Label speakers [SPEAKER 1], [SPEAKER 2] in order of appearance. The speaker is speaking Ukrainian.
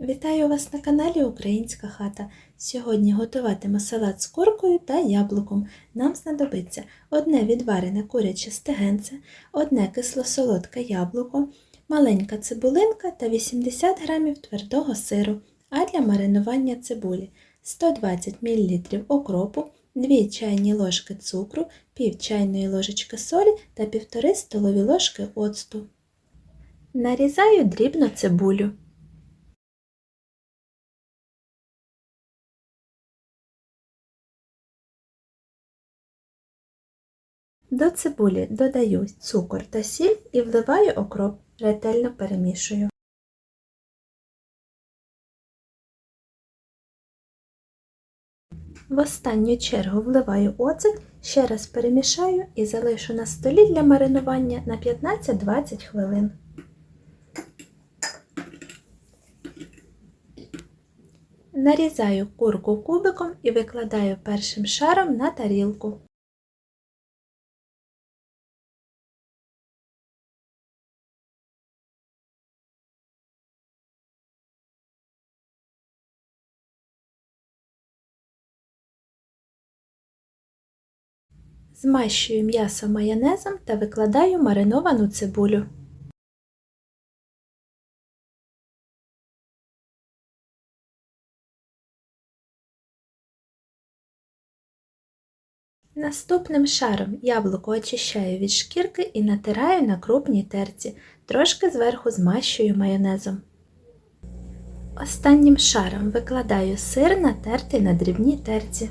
[SPEAKER 1] Вітаю вас на каналі Українська хата. Сьогодні готуватиму салат з куркою та яблуком. Нам знадобиться одне відварене куряче стегенце, одне кисло-солодке яблуко, маленька цибулинка та 80 г твердого сиру, а для маринування цибулі 120 мл окропу, 2 чайні ложки цукру, пів чайної ложечки солі та 1,5 столові ложки оцту. Нарізаю дрібно цибулю. До цибулі додаю цукор та сіль і вливаю окроп, ретельно перемішую. В останню чергу вливаю оцет, ще раз перемішаю і залишу на столі для маринування на 15-20 хвилин. Нарізаю курку кубиком і викладаю першим шаром на тарілку. Змащую м'ясо майонезом та викладаю мариновану цибулю. Наступним шаром яблуко очищаю від шкірки і натираю на крупній терці, трошки зверху змащую майонезом. Останнім шаром викладаю сир натертий на дрібній терці.